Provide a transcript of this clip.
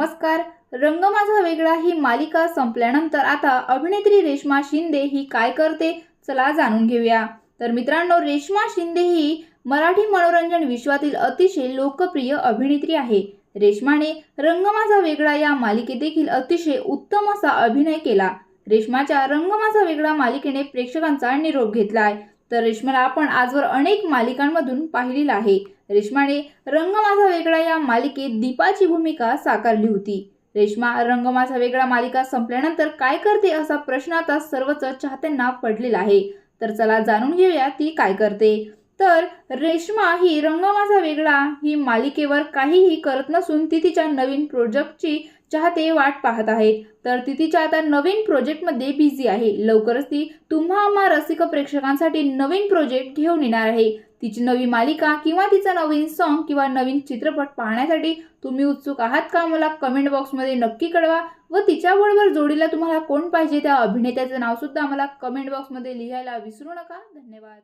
नमस्कार. रंग माझा वेगळा ही मालिका संपल्यानंतर आता अभिनेत्री रेश्मा शिंदे ही काय करते चला जाणून घेऊया. तर मित्रांनो रेश्मा शिंदे ही मराठी मनोरंजन विश्वातील अतिशय लोकप्रिय अभिनेत्री आहे. रेश्माने रंग माझा वेगळा या मालिकेत देखील अतिशय उत्तम असा अभिनय केला. रेश्माच्या रंग माझा वेगळा मालिकेने प्रेक्षकांचा निरोप घेतला आहे तर रेश्माला आपण आजवर अनेक मालिकांमधून पाहिलेलं आहे. रेश्माने रंग माझा वेगळा या मालिकेत दीपाची भूमिका साकारली होती. रेश्मा रंग माझा वेगळा मालिका संपल्यानंतर काय करते असा प्रश्न आता सर्वच चाहत्यांना पडलेला आहे. तर चला जाणून घेऊया ती काय करते. तर रेश्मा ही रंग माझा वेगळा ही मालिकेवर काहीही करत नसून ती तिच्या नवीन प्रोजेक्टची चाहते वाट पाहत आहेत. तर ती तिच्या आता नवीन प्रोजेक्टमध्ये बिझी आहे. लवकरच ती तुम्हा आम्हा रसिक प्रेक्षकांसाठी नवीन प्रोजेक्ट घेऊन येणार आहे. तिची नवी मालिका किंवा तिचा नवीन सॉन्ग किंवा नवीन चित्रपट पाहण्यासाठी तुम्ही उत्सुक आहात का? मला कमेंट बॉक्समध्ये नक्की कळवा. व तिच्याबरोबर जोडीला तुम्हाला कोण पाहिजे त्या अभिनेत्याचं नाव सुद्धा मला कमेंट बॉक्समध्ये लिहायला विसरू नका. धन्यवाद.